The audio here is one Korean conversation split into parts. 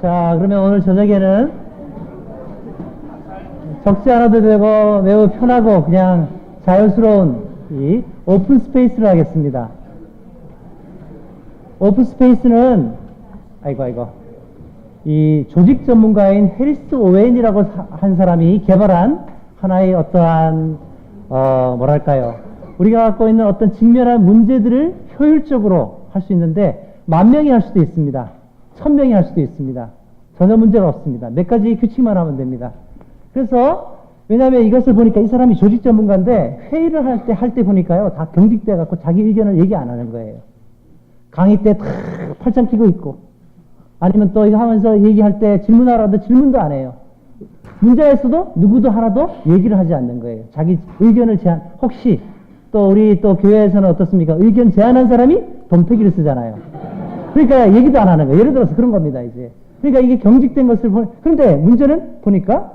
자, 그러면 오늘 저녁에는 적지 않아도 되고 매우 편하고 그냥 자연스러운 이 오픈 스페이스를 하겠습니다. 오픈 스페이스는 아이고 아이고. 이 조직 전문가인 해리스 오웬이라고 사- 한 사람이 개발한 하나의 어떠한 어 뭐랄까요. 우리가 갖고 있는 어떤 직면한 문제들을 효율적으로 할 수 있는데 만 명이 할 수도 있습니다 천 명이 할 수도 있습니다 전혀 문제가 없습니다 몇 가지 규칙만 하면 됩니다 그래서 왜냐하면 이것을 보니까 이 사람이 조직 전문가인데 회의를 할 때 할 때 보니까요 다 경직돼 갖고 자기 의견을 얘기 안 하는 거예요 강의 때 다 팔짱 끼고 있고 아니면 또 이거 하면서 얘기할 때 질문하라도 질문도 안 해요. 문제에서도 누구도 하나도 얘기를 하지 않는 거예요. 자기 의견을 제안, 혹시 또 우리 또 교회에서는 어떻습니까? 의견 제안한 사람이 덤태기를 쓰잖아요. 그러니까 얘기도 안 하는 거예요. 예를 들어서 그런 겁니다, 이제. 그러니까 이게 경직된 것을 보, 그런데 문제는 보니까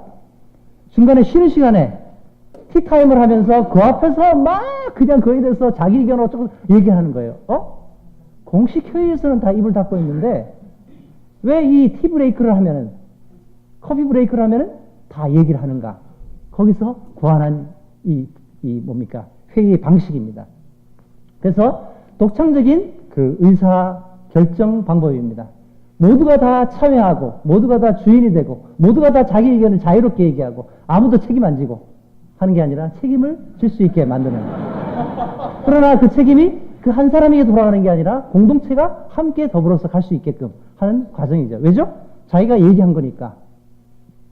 중간에 쉬는 시간에 티타임을 하면서 그 앞에서 막 그냥 거기에 대해서 자기 의견을 조금 얘기하는 거예요. 어? 공식 회의에서는 다 입을 닫고 있는데 왜 이 티 브레이크를 하면은 커피 브레이크를 하면은 다 얘기를 하는가? 거기서 구한한 이, 이 뭡니까? 회의의 방식입니다. 그래서 독창적인 그 의사 결정 방법입니다. 모두가 다 참여하고 모두가 다 주인이 되고 모두가 다 자기 의견을 자유롭게 얘기하고 아무도 책임 안 지고 하는 게 아니라 책임을 질 수 있게 만드는 그러나 그 책임이 그 한 사람에게 돌아가는 게 아니라 공동체가 함께 더불어서 갈 수 있게끔 하는 과정이죠. 왜죠? 자기가 얘기한 거니까.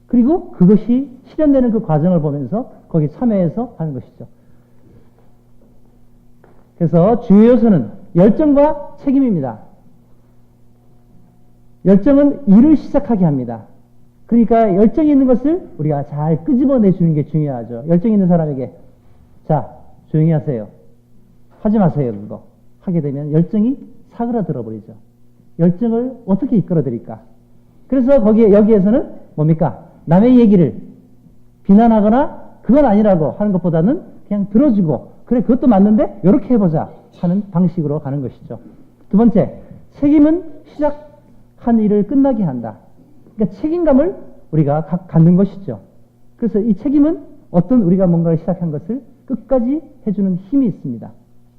그리고 그것이 실현되는 그 과정을 보면서 거기 참여해서 하는 것이죠. 그래서 주요 요소는 열정과 책임입니다. 열정은 일을 시작하게 합니다. 그러니까 열정이 있는 것을 우리가 잘 끄집어내 주는 게 중요하죠. 열정 있는 사람에게 자 조용히 하세요. 하지 마세요 그거 하게 되면 열정이 사그라들어 버리죠. 열정을 어떻게 이끌어 드릴까? 그래서 거기에 여기에서는 뭡니까? 남의 얘기를 비난하거나 그건 아니라고 하는 것보다는 그냥 들어주고 그래 그것도 맞는데 이렇게 해보자 하는 방식으로 가는 것이죠. 두 번째 책임은 시작 한 일을 끝나게 한다. 그러니까 책임감을 우리가 가- 갖는 것이죠. 그래서 이 책임은 어떤 우리가 뭔가를 시작한 것을 끝까지 해주는 힘이 있습니다.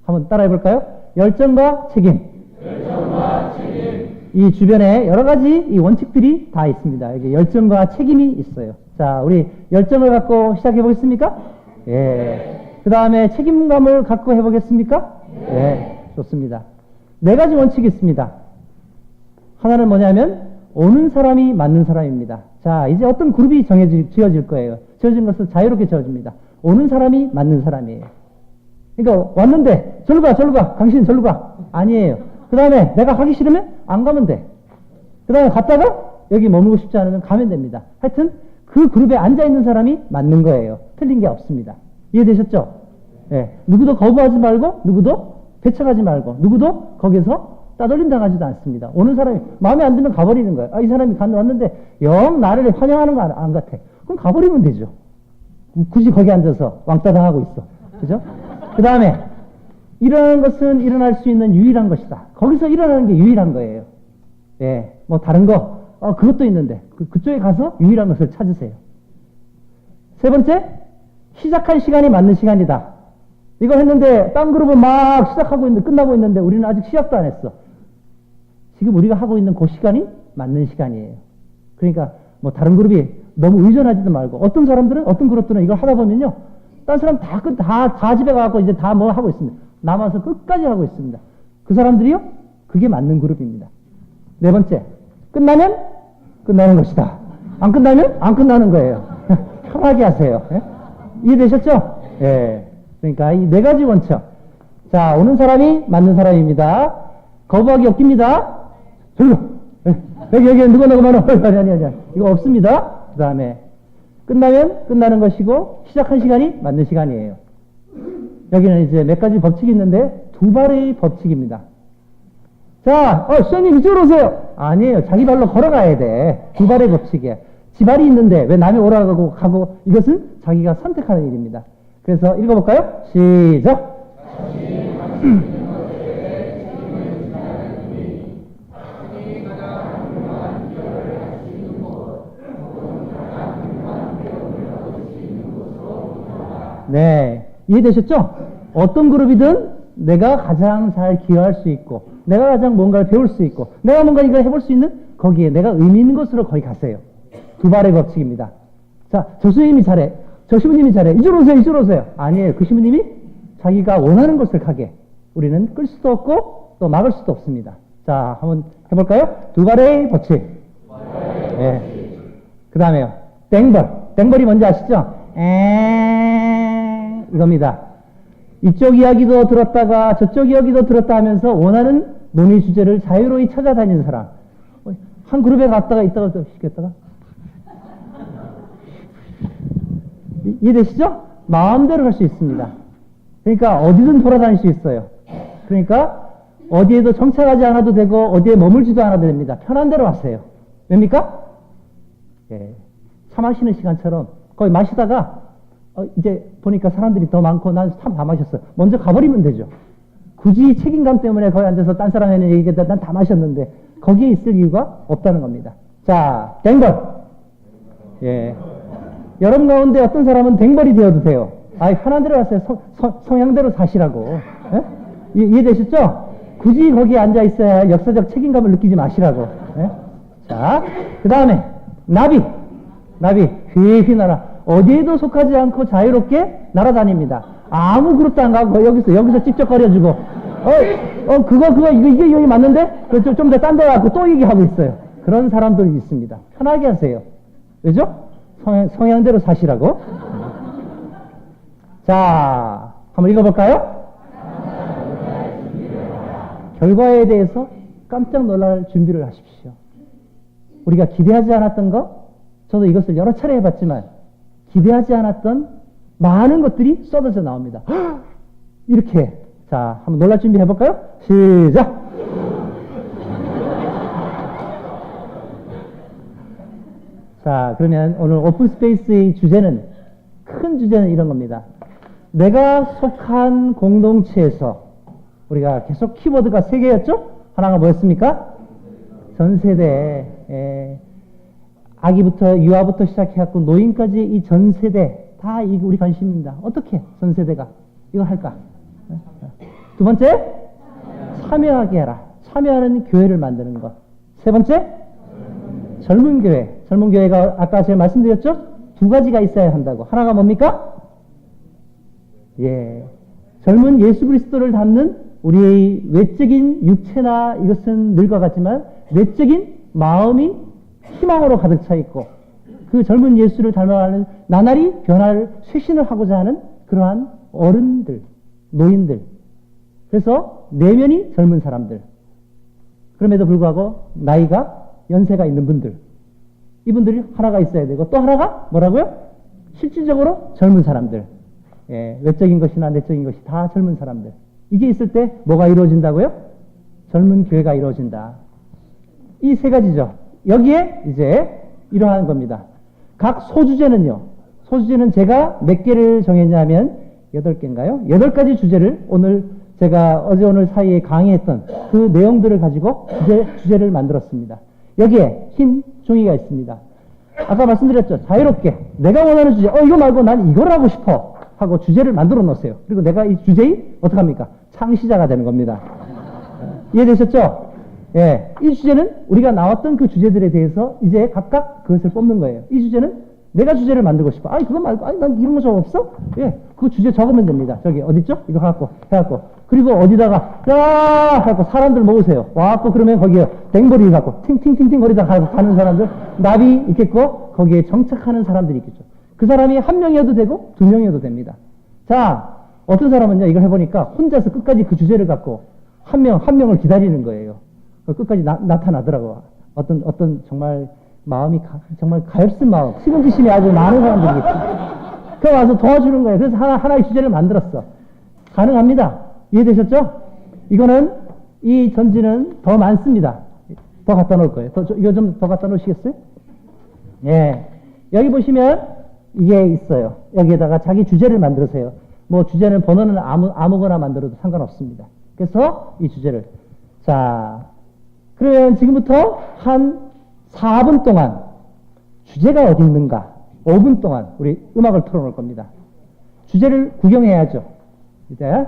한번 따라해 볼까요? 열정과 책임. 이 주변에 여러 가지 이 원칙들이 다 있습니다. 이게 열정과 책임이 있어요. 자, 우리 열정을 갖고 시작해 보겠습니까? 예. 그 다음에 책임감을 갖고 해보겠습니까? 예. 좋습니다. 네 가지 원칙이 있습니다. 하나는 뭐냐면 오는 사람이 맞는 사람입니다. 자, 이제 어떤 그룹이 정해지, 지어질 거예요. 지어진 것은 자유롭게 지어집니다. 오는 사람이 맞는 사람이에요. 그러니까 왔는데 절로 가, 절로 가, 당신 절로 가. 아니에요. 그 다음에 내가 가기 싫으면 안 가면 돼. 그 다음에 갔다가 여기 머물고 싶지 않으면 가면 됩니다. 하여튼 그 그룹에 앉아 있는 사람이 맞는 거예요. 틀린 게 없습니다. 이해되셨죠? 예. 누구도 거부하지 말고 누구도 배척하지 말고 누구도 거기서 따돌림 당하지도 않습니다. 오는 사람이 마음에 안 들면 가버리는 거예요. 아, 이 사람이 간 왔는데 영 나를 환영하는 거안 같아. 그럼 가버리면 되죠. 굳이 거기 앉아서 왕따 당하고 있어. 그죠? 그 다음에 일어나는 것은 일어날 수 있는 유일한 것이다. 거기서 일어나는 게 유일한 거예요. 예, 뭐 다른 거, 어, 그것도 있는데 그, 그쪽에 가서 유일한 것을 찾으세요. 세 번째, 시작한 시간이 맞는 시간이다. 이거 했는데 딴 그룹은 막 시작하고 있는데 끝나고 있는데 우리는 아직 시작도 안 했어. 지금 우리가 하고 있는 그 시간이 맞는 시간이에요. 그러니까 뭐 다른 그룹이 너무 의존하지도 말고 어떤 사람들은 어떤 그룹들은 이걸 하다 보면요. 딴 사람 다, 끝, 다, 다 집에 가고 이제 다 뭐 하고 있습니다. 남아서 끝까지 하고 있습니다. 그 사람들이요? 그게 맞는 그룹입니다. 네 번째, 끝나면 끝나는 것이다. 안 끝나면 안 끝나는 거예요. 편하게 하세요. 예? 이해되셨죠? 예. 그러니까 이 네 가지 원칙. 자, 오는 사람이 맞는 사람입니다. 거부하기 없깁니다. 저기로. 예. 여기, 여기, 누가 누가 많아. 아니, 아니, 아니. 이거 없습니다. 그 다음에, 끝나면 끝나는 것이고, 시작한 시간이 맞는 시간이에요. 여기는 이제 몇 가지 법칙이 있는데, 두 발의 법칙입니다. 자, 어, 시장님 이쪽으로 오세요. 아니에요. 자기 발로 걸어가야 돼. 두 발의 법칙이에요. 지발이 있는데 왜 남이 오라고 가고 이것은 자기가 선택하는 일입니다. 그래서 읽어볼까요? 시작. 네. 이해되셨죠? 어떤 그룹이든 내가 가장 잘 기여할 수 있고, 내가 가장 뭔가를 배울 수 있고, 내가 뭔가 이걸 해볼 수 있는 거기에 내가 의미 있는 것으로 거기 가세요. 두 발의 법칙입니다. 자, 저 선생님이 잘해. 저 신부님이 잘해. 이쪽으로 오세요, 이쪽으로 오세요. 아니에요. 그 신부님이 자기가 원하는 것을 가게. 우리는 끌 수도 없고 또 막을 수도 없습니다. 자, 한번 해볼까요? 두 발의 법칙. 네. 그 다음에요. 땡벌. 땡벌이 뭔지 아시죠? 에 이겁니다. 이쪽 이야기도 들었다가 저쪽 이야기도 들었다 하면서 원하는 논의 주제를 자유로이 찾아다니는 사람. 어, 한 그룹에 갔다가 있다가 또. 이- 이해되시죠? 마음대로 할 수 있습니다. 그러니까 어디든 돌아다닐 수 있어요. 그러니까 어디에도 정착하지 않아도 되고 어디에 머물지도 않아도 됩니다. 편한 대로 하세요. 왜입니까? 예. 차 마시는 시간처럼 거기 마시다가 어, 이제 보니까 사람들이 더 많고 난 참 다 마셨어. 먼저 가버리면 되죠. 굳이 책임감 때문에 거기 앉아서 딴 사람에는 얘기했다 난 다 마셨는데 거기에 있을 이유가 없다는 겁니다. 자, 댕벌. 예. 여러분 가운데 어떤 사람은 댕벌이 되어도 돼요. 아이, 편한 대로 하세요. 성, 성, 성향대로 사시라고. 예? 이- 이해되셨죠? 굳이 거기에 앉아 있어야 할 역사적 책임감을 느끼지 마시라고. 예? 자, 그 다음에, 나비. 나비. 휘휘 날아. 어디에도 속하지 않고 자유롭게 날아다닙니다. 아무 그릇도 안 가고 여기서, 여기서 찝쩍거려주고. 어, 어, 그거, 그거, 이거, 이게 여기 맞는데? 좀더 딴 데 가고 또 얘기하고 있어요. 그런 사람들이 있습니다. 편하게 하세요. 왜죠? 성향, 성향대로 사시라고. 자, 한번 읽어볼까요? 결과에 대해서 깜짝 놀랄 준비를 하십시오. 우리가 기대하지 않았던 것, 저도 이것을 여러 차례 해봤지만, 기대하지 않았던 많은 것들이 쏟아져 나옵니다. 헉! 이렇게. 자, 한번 놀랄 준비 해볼까요? 시작! 자, 그러면 오늘 오픈 스페이스의 주제는, 큰 주제는 이런 겁니다. 내가 속한 공동체에서 우리가 계속 키워드가 세 개였죠? 하나가 뭐였습니까? 전 세대, 에, 아기부터, 유아부터 시작해갖고 노인까지 이 전 세대, 다 이거 우리 관심입니다. 어떻게 전 세대가 이거 할까? 두 번째, 참여하게 해라. 참여하는 교회를 만드는 것. 세 번째, 젊은 교회. 젊은 교회가 아까 제가 말씀드렸죠? 두 가지가 있어야 한다고. 하나가 뭡니까? 예. 젊은 예수 그리스도를 담는 우리의 외적인 육체나 이것은 늙어 갔지만 외적인 마음이 희망으로 가득 차 있고 그 젊은 예수를 닮아가는 나날이 변화를 쇄신을 하고자 하는 그러한 어른들, 노인들. 그래서 내면이 젊은 사람들. 그럼에도 불구하고 나이가 연세가 있는 분들. 이분들이 하나가 있어야 되고 또 하나가 뭐라고요? 실질적으로 젊은 사람들. 예, 외적인 것이나 내적인 것이 다 젊은 사람들. 이게 있을 때 뭐가 이루어진다고요? 젊은 교회가 이루어진다. 이 세 가지죠. 여기에 이제 이러한 겁니다. 각 소주제는요. 소주제는 제가 몇 개를 정했냐면 여덟 개인가요? 여덟 가지 주제를 오늘 제가 어제 오늘 사이에 강의했던 그 내용들을 가지고 주제, 주제를 만들었습니다. 여기에 흰 종이가 있습니다. 아까 말씀드렸죠. 자유롭게 내가 원하는 주제, 어 이거 말고 난 이걸 하고 싶어 하고 주제를 만들어 놓으세요. 그리고 내가 이 주제의 어떡합니까? 창시자가 되는 겁니다. 이해되셨죠? 예. 이 주제는 우리가 나왔던 그 주제들에 대해서 이제 각각 그것을 뽑는 거예요. 이 주제는 내가 주제를 만들고 싶어. 아니, 그거 말고, 아니, 난 이런 거 좀 없어? 예. 그 주제 적으면 됩니다. 저기, 어딨죠? 이거 갖고, 해갖고. 그리고 어디다가, 야! 해갖고 사람들 모으세요. 와갖고 그러면 거기에 댕버리 갖고, 팅팅팅팅 거리다 가는 사람들, 나비 있겠고, 거기에 정착하는 사람들이 있겠죠. 그 사람이 한 명이어도 되고, 두 명이어도 됩니다. 자, 어떤 사람은요, 이걸 해보니까 혼자서 끝까지 그 주제를 갖고, 한 명, 한 명을 기다리는 거예요. 그 끝까지 나, 나타나더라고. 어떤, 어떤 정말 마음이, 가, 정말 가엾은 마음, 시금지심이 아주 많은 사람들이 있죠. 그 와서 도와주는 거예요. 그래서 하나, 하나의 주제를 만들었어. 가능합니다. 이해되셨죠? 이거는, 이 전지는 더 많습니다. 더 갖다 놓을 거예요. 더, 저- 이거 좀 더 갖다 놓으시겠어요? 예. 여기 보시면 이게 있어요. 여기에다가 자기 주제를 만들으세요. 뭐 주제는 번호는 아무, 아무거나 만들어도 상관없습니다. 그래서 이 주제를. 자, 그러면 지금부터 한 4분 동안 주제가 어디 있는가? 5분 동안 우리 음악을 틀어놓을 겁니다. 주제를 구경해야죠. 이제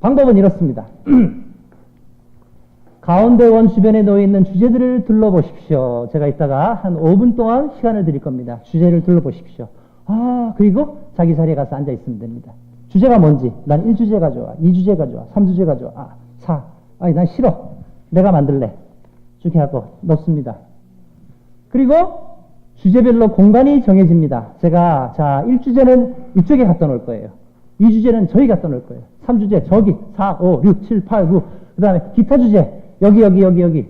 방법은 이렇습니다. 가운데 원 주변에 놓여 있는 주제들을 둘러보십시오. 제가 이따가 한 5분 동안 시간을 드릴 겁니다. 주제를 둘러보십시오. 아, 그리고 자기 자리에 가서 앉아 있으면 됩니다. 주제가 뭔지. 난 1주제가 좋아. 2주제가 좋아. 3주제가 좋아. 아, 4. 아니, 난 싫어. 내가 만들래. 이렇게 하고 넣습니다. 그리고 주제별로 공간이 정해집니다. 제가, 자, 1주제는 이쪽에 갖다 놓을 거예요. 2주제는 저기 갖다 놓을 거예요. 3주제 저기, 4, 5, 6, 7, 8, 9. 그 다음에 기타 주제. 여기, 여기, 여기, 여기.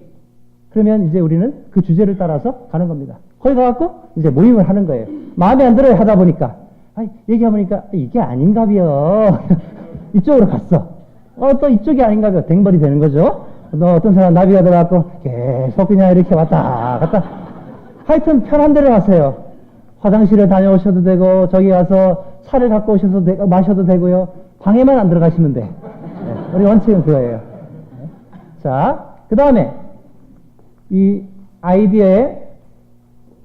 그러면 이제 우리는 그 주제를 따라서 가는 겁니다. 거기 가갖고 이제 모임을 하는 거예요. 마음에 안 들어요 하다 보니까. 아니, 얘기해보니까 이게 아닌가벼. 이쪽으로 갔어. 어, 또 이쪽이 아닌가벼. 댕벌이 되는 거죠. 너 어떤 사람 나비가 들어갖고 계속 그냥 이렇게 왔다 갔다. 하여튼 편한 데로 가세요. 화장실에 다녀오셔도 되고, 저기 가서 차를 갖고 오셔도 되, 마셔도 되고요. 방에만 안 들어가시면 돼. 네, 우리 원칙은 그거예요. 자, 그 다음에 이 아이디어에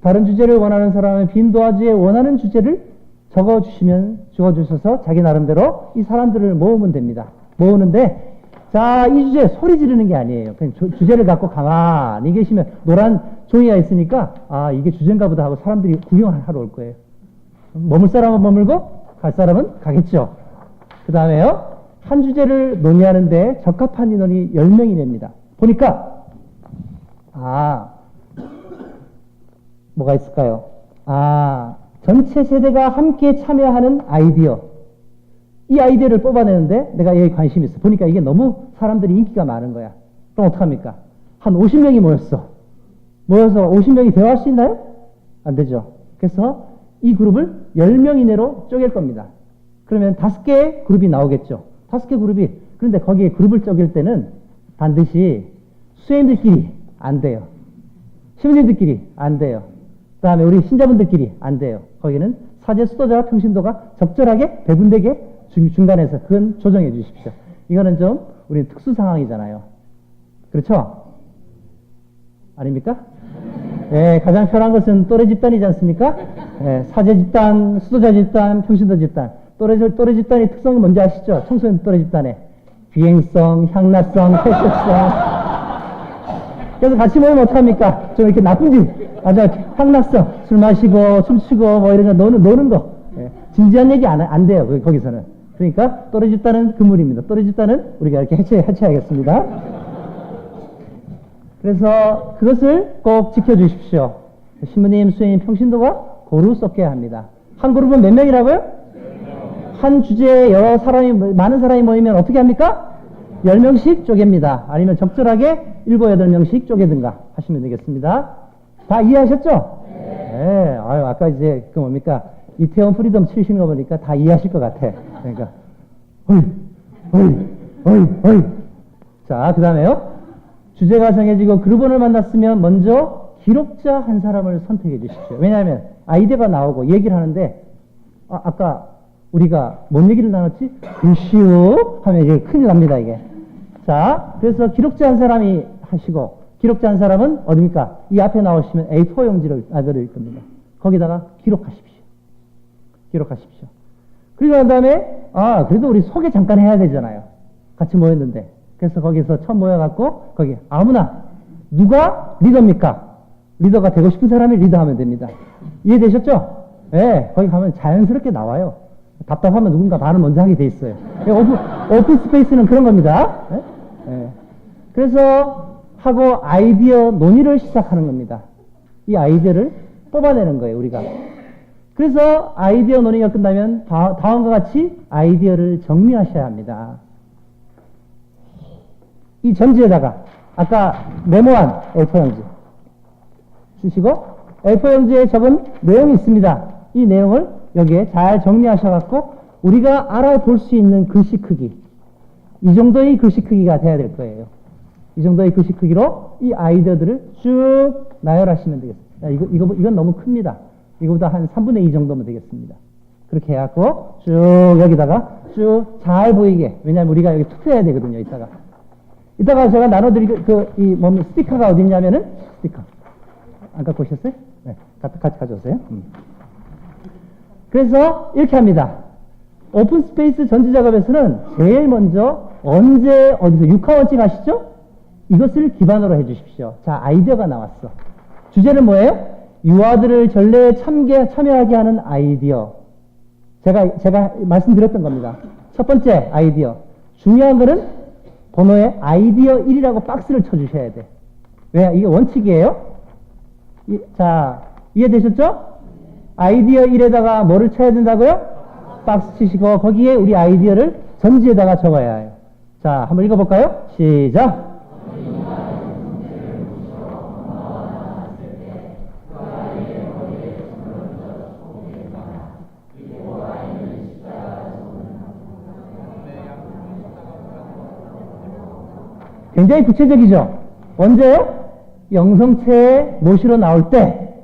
다른 주제를 원하는 사람은 빈 도화지에 원하는 주제를 적어주시면 적어주셔서 자기 나름대로 이 사람들을 모으면 됩니다. 모으는데 자, 이 주제 소리 지르는 게 아니에요. 그냥 주, 주제를 갖고 가만히 계시면 노란 종이가 있으니까 아, 이게 주제인가 보다 하고 사람들이 구경을 하러 올 거예요. 머물 사람은 머물고 갈 사람은 가겠죠. 그 다음에요. 한 주제를 논의하는데 적합한 인원이 10명이 됩니다. 보니까 아, 뭐가 있을까요? 아, 전체 세대가 함께 참여하는 아이디어. 이 아이디어를 뽑아내는데 내가 여기 관심이 있어. 보니까 이게 너무 사람들이 인기가 많은 거야. 그럼 어떡합니까? 한 50명이 모였어. 모여서 50명이 대화할 수 있나요? 안 되죠. 그래서 이 그룹을 10명 이내로 쪼갤 겁니다. 그러면 5개의 그룹이 나오겠죠. 5개 그룹이. 그런데 거기에 그룹을 쪼갤 때는 반드시 수행들끼리 안 돼요. 시민들끼리 안 돼요. 그 다음에 우리 신자분들끼리 안 돼요. 거기는 사제 수도자와 평신도가 적절하게 배분되게 중, 중간에서 그건 조정해 주십시오. 이거는 좀 우리 특수 상황이잖아요. 그렇죠? 아닙니까? 예, 가장 편한 것은 또래 집단이지 않습니까? 예, 사제 집단, 수도자 집단, 평신도 집단. 또래, 또래 집단의 특성이 뭔지 아시죠? 청소년 또래 집단의 비행성, 향락성, 패션성. 그래서 같이 모이면 어떡합니까? 좀 이렇게 나쁜 짓. 아주 향락성, 술 마시고, 춤추고, 뭐 이런 거 노는, 노는 거. 예, 진지한 얘기 안, 안 돼요, 거기- 거기서는. 그러니까 금물입니다. 또래 집단은 우리가 이렇게 해체, 해체하겠습니다. 그래서 그것을 꼭 지켜주십시오. 신부님, 수행님, 평신도가 고루 섞여야 합니다. 한 그룹은 몇 명이라고요? 한 주제에 여러 사람이, 많은 사람이 모이면 어떻게 합니까? 10명씩 쪼갭니다. 아니면 적절하게 7, 8명씩 쪼개든가 하시면 되겠습니다. 다 이해하셨죠? 네. 아유, 아까 이제, 그 뭡니까? 이태원 프리덤 치시는 거 보니까 다 이해하실 것 같아. 그러니까, 어이, 어이, 어이, 어이. 자, 그 다음에요. 주제가 정해지고 그룹원을 만났으면 먼저 기록자 한 사람을 선택해 주십시오. 왜냐하면 아이디어가 나오고 얘기를 하는데 아, 아까 우리가 뭔 얘기를 나눴지? 글씨요 하면 이게 큰일 납니다 이게. 자, 그래서 기록자 한 사람이 하시고 기록자 한 사람은 어디입니까? 이 앞에 나오시면 A4 용지를 아들일 겁니다. 거기다가 기록하십시오. 기록하십시오. 그리고 난 다음에 아 그래도 우리 소개 잠깐 해야 되잖아요. 같이 모였는데 그래서 거기서 처음 모여갖고 거기 아무나 누가 리더입니까? 리더가 되고 싶은 사람이 리더하면 됩니다. 이해되셨죠? 네, 거기 가면 자연스럽게 나와요. 답답하면 누군가 말을 먼저 하게 돼 있어요. 예, 오픈, 오픈 스페이스는 그런 겁니다. 예? 예. 그래서 하고 아이디어 논의를 시작하는 겁니다. 이 아이디어를 뽑아내는 거예요, 우리가. 그래서 아이디어 논의가 끝나면 다, 다음과 같이 아이디어를 정리하셔야 합니다. 이 전지에다가 아까 메모한 A4용지 주시고 A4용지에 적은 내용이 있습니다. 이 내용을 여기에 잘 정리하셔갖고 우리가 알아볼 수 있는 글씨 크기 이 정도의 글씨 크기가 돼야 될 거예요. 이 정도의 글씨 크기로 이 아이디어들을 쭉 나열하시면 되겠습니다. 야, 이거, 이거, 이건 너무 큽니다. 이거보다 한 3분의 2 정도면 되겠습니다. 그렇게 해갖고 쭉 여기다가 쭉 잘 보이게 왜냐하면 우리가 여기 투표해야 되거든요. 이따가 이따가 제가 나눠드릴 그, 이, 뭡니까, 스티커가 어디 있냐면은, 스티커. 안 갖고 오셨어요? 네. 같이, 가져오세요. 음. 그래서, 이렇게 합니다. 오픈 스페이스 전지 작업에서는 제일 먼저 언제 어디서 육하 원칙 아시죠? 이것을 기반으로 해 주십시오. 자, 아이디어가 나왔어. 주제는 뭐예요? 유아들을 전례에 참게, 참여하게 하는 아이디어. 제가, 제가 말씀드렸던 겁니다. 첫 번째 아이디어. 중요한 거는 번호에 아이디어 1이라고 박스를 쳐주셔야 돼. 왜? 이게 원칙이에요. 이- 자, 이해되셨죠? 아이디어 1에다가 뭐를 쳐야 된다고요? 박스 치시고 거기에 우리 아이디어를 전지에다가 적어야 해요. 자, 한번 읽어볼까요? 시작. 굉장히 구체적이죠? 언제요? 영성체에 모시러 나올 때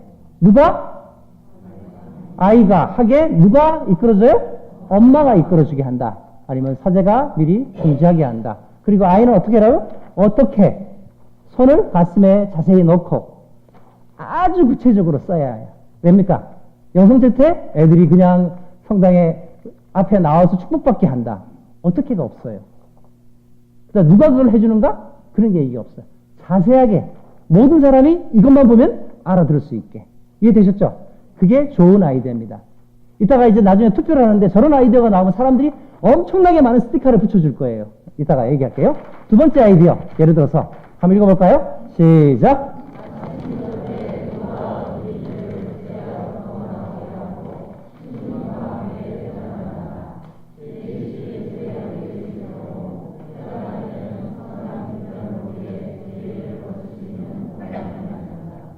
누가? 아이가 하게 누가 이끌어줘요? 엄마가 이끌어주게 한다. 아니면 사제가 미리 통지하게 한다. 그리고 아이는 어떻게 해요? 어떻게 손을 가슴에 자세히 넣고 아주 구체적으로 써야 해요. 왜입니까? 영성체 때 애들이 그냥 성당에 앞에 나와서 축복받게 한다. 어떻게가 없어요. 그러니까 누가 그걸 해주는가? 그런 게 이게 없어요. 자세하게 모든 사람이 이것만 보면 알아들을 수 있게 이해되셨죠? 그게 좋은 아이디어입니다. 이따가 이제 나중에 투표를 하는데 저런 아이디어가 나오면 사람들이 엄청나게 많은 스티커를 붙여줄 거예요. 이따가 얘기할게요. 두 번째 아이디어 예를 들어서 한번 읽어볼까요? 시작.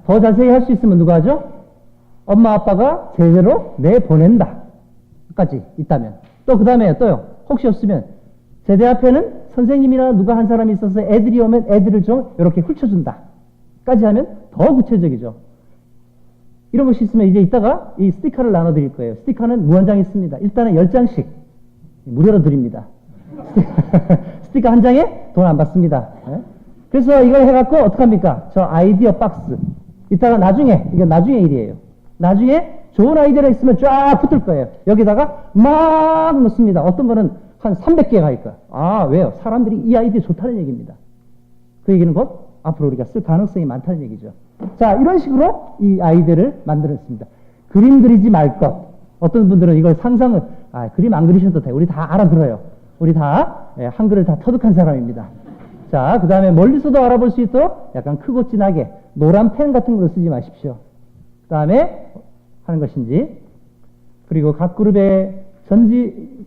더 자세히 할 수 있으면 누가 하죠? 엄마 아빠가 제대로 내보낸다. 까지 있다면. 또 그 다음에 또요. 혹시 없으면 제대 앞에는 선생님이나 누가 한 사람이 있어서 애들이 오면 애들을 좀 이렇게 훑혀준다. 까지 하면 더 구체적이죠. 이런 것이 있으면 이제 이따가 이 스티커를 나눠드릴 거예요. 스티커는 무한장 있습니다. 일단은 10장씩 무료로 드립니다. 스티커 한 장에 돈 안 받습니다. 예? 그래서 이걸 해갖고 어떡합니까? 저 아이디어 박스. 이따가 나중에, 이거 나중에 일이에요. 나중에 좋은 아이디어가 있으면 쫙 붙을 거예요. 여기다가 막 넣습니다. 어떤 거는 한 300개가 있을 거예요. 아, 왜요? 사람들이 이 아이디어 좋다는 얘기입니다. 그 얘기는 곧 앞으로 우리가 쓸 가능성이 많다는 얘기죠. 자, 이런 식으로 이 아이디어를 만들었습니다. 그림 그리지 말 것. 어떤 분들은 이걸 상상을, 아, 그림 안 그리셔도 돼. 우리 다 알아들어요. 우리 다, 예, 한글을 다 터득한 사람입니다. 자, 그 다음에 멀리서도 알아볼 수 있도록 약간 크고 진하게 노란 펜 같은 걸로 쓰지 마십시오. 그 다음에 하는 것인지, 그리고 각 그룹의 전지,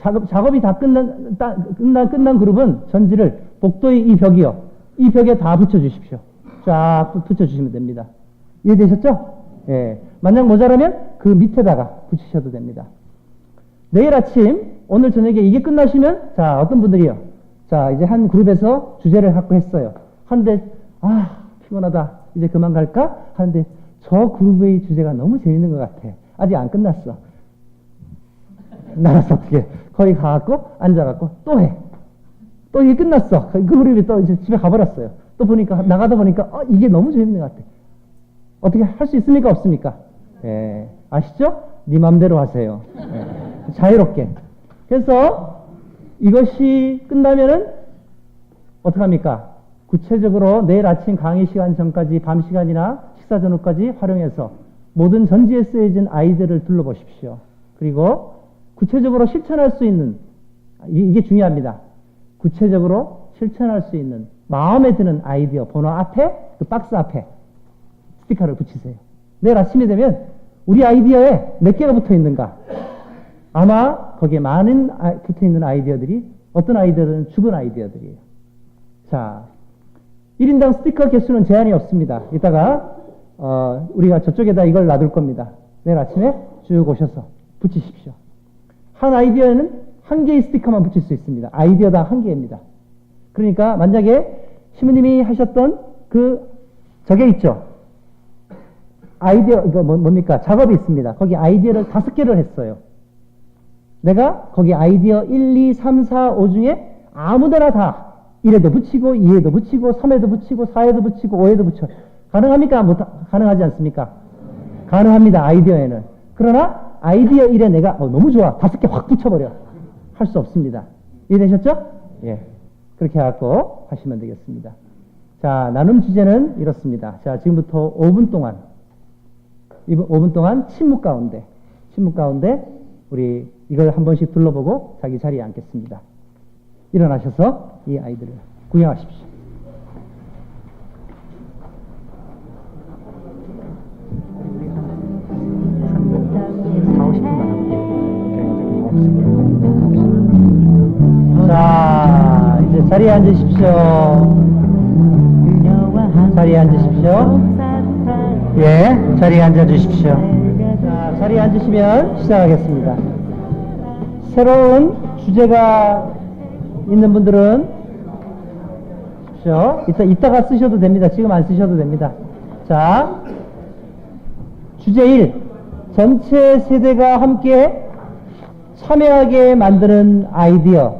작업, 작업이 다 끝난, 따- 끝난, 끝난 그룹은 전지를 복도의 이 벽이요. 이 벽에 다 붙여주십시오. 쫙 붙- 붙여주시면 됩니다. 이해되셨죠? 예. 만약 모자라면 그 밑에다가 붙이셔도 됩니다. 내일 아침, 오늘 저녁에 이게 끝나시면, 자, 어떤 분들이요. 자, 이제 한 그룹에서 주제를 갖고 했어요. 하는데, 아, 피곤하다. 이제 그만 갈까? 하는데, 저 그룹의 주제가 너무 재밌는 것 같아. 아직 안 끝났어. 나가서 어떻게, 거기 가갖고, 앉아갖고, 또 해. 또 이게 끝났어. 그 그룹이 또 이제 집에 가버렸어요. 또 보니까, 나가다 보니까, 어, 이게 너무 재밌는 것 같아. 어떻게 할 수 있습니까? 없습니까? 예, 아시죠? 네 맘대로 하세요. 예, 자유롭게. 그래서 이것이 끝나면은 어떡합니까? 구체적으로 내일 아침 강의 시간 전까지 밤 시간이나 식사 전후까지 활용해서 모든 전지에 쓰여진 아이들을 둘러보십시오. 그리고 구체적으로 실천할 수 있는 이- 이게 중요합니다. 구체적으로 실천할 수 있는 마음에 드는 아이디어 번호 앞에 그 박스 앞에 스티커를 붙이세요. 내일 아침이 되면 우리 아이디어에 몇 개가 붙어 있는가? 아마 거기에 많은 아- 붙어 있는 아이디어들이 어떤 아이디어들은 죽은 아이디어들이에요. 자, 1인당 스티커 개수는 제한이 없습니다. 이따가 어, 우리가 저쪽에다 이걸 놔둘 겁니다. 내일 아침에 쭉 오셔서 붙이십시오. 한 아이디어에는 한 개의 스티커만 붙일 수 있습니다. 아이디어당 한 개입니다. 그러니까 만약에 시무님이 하셨던 그 저게 있죠. 아이디어 뭐- 뭡니까 작업이 있습니다. 거기 아이디어를 다섯 개를 했어요. 내가 거기 아이디어 1, 2, 3, 4, 5 중에 아무데나 다 1에도 붙이고 2에도 붙이고 3에도 붙이고 4에도 붙이고 5에도 붙여 가능합니까? 못 가능하지 않습니까? 가능합니다. 아이디어에는. 그러나 아이디어 1에 내가 어, 너무 좋아. 다섯 개 확 붙여버려. 할 수 없습니다. 이해되셨죠? 예. 그렇게 해갖고 하시면 되겠습니다. 자, 나눔 주제는 이렇습니다. 자, 지금부터 5분 동안, 5분 동안 침묵 가운데, 침묵 가운데 우리 이걸 한 번씩 둘러보고 자기 자리에 앉겠습니다. 일어나셔서 이 아이들을 구경하십시오. 자, 이제 자리에 앉으십시오. 자리에 앉으십시오. 예, 자리에 앉아 주십시오. 자, 자리에 앉으시면 시작하겠습니다. 새로운 주제가 있는 분들은 주십시오. 이따, 이따가 쓰셔도 됩니다. 지금 안 쓰셔도 됩니다. 자, 주제 1. 전체 세대가 함께 참여하게 만드는 아이디어.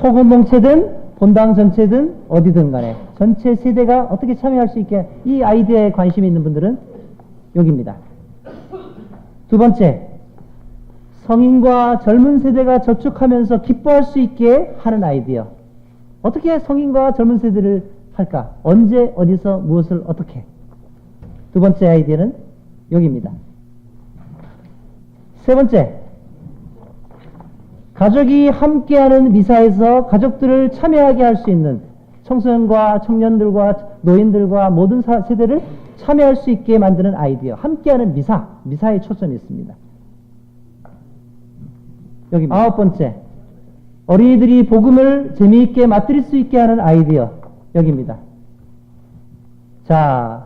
소공동체든 본당 전체든 어디든 간에 전체 세대가 어떻게 참여할 수 있게 이 아이디어에 관심 있는 분들은 여기입니다. 두 번째, 성인과 젊은 세대가 저축하면서 기뻐할 수 있게 하는 아이디어. 어떻게 성인과 젊은 세대를 할까? 언제, 어디서, 무엇을 어떻게? 두 번째 아이디어는 여기입니다. 세 번째, 가족이 함께하는 미사에서 가족들을 참여하게 할 수 있는 청소년과 청년들과 노인들과 모든 사- 세대를 참여할 수 있게 만드는 아이디어. 함께하는 미사, 미사에 초점이 있습니다. 여기 아홉 번째, 어린이들이 복음을 재미있게 맛들일 수 있게 하는 아이디어. 여기입니다. 자,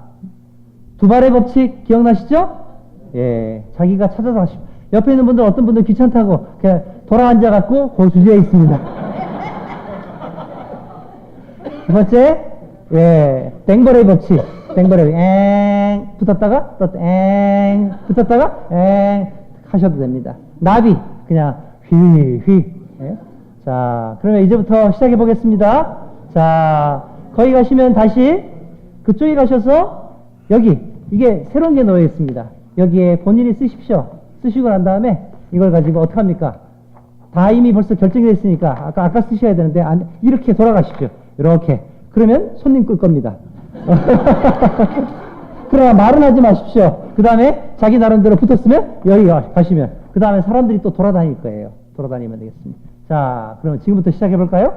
두 발의 법칙 기억나시죠? 예, 자기가 찾아서 하십시오. 옆에 있는 분들 어떤 분들 귀찮다고 그냥 돌아 앉아갖고 그 주제에 있습니다. 두 번째, 예, 땡벌의 법칙. 땡벌의 엥 붙었다가 또 엥 붙었다가 엥 하셔도 됩니다. 나비 그냥 휘휘. 예? 자, 그러면 이제부터 시작해 보겠습니다. 자, 거기 가시면 다시 그쪽에 가셔서 여기 이게 새로운 게 놓여 있습니다. 여기에 본인이 쓰십시오. 쓰시고 난 다음에 이걸 가지고 어떻게 합니까? 다 이미 벌써 결정이 됐으니까 아까 아까 쓰셔야 되는데 안, 이렇게 돌아가십시오. 이렇게 그러면 손님 끌 겁니다. 그러나 말은 하지 마십시오. 그 다음에 자기 나름대로 붙었으면 여기 가- 가시면 그 다음에 사람들이 또 돌아다닐 거예요. 돌아다니면 되겠습니다. 자, 그러면 지금부터 시작해 볼까요?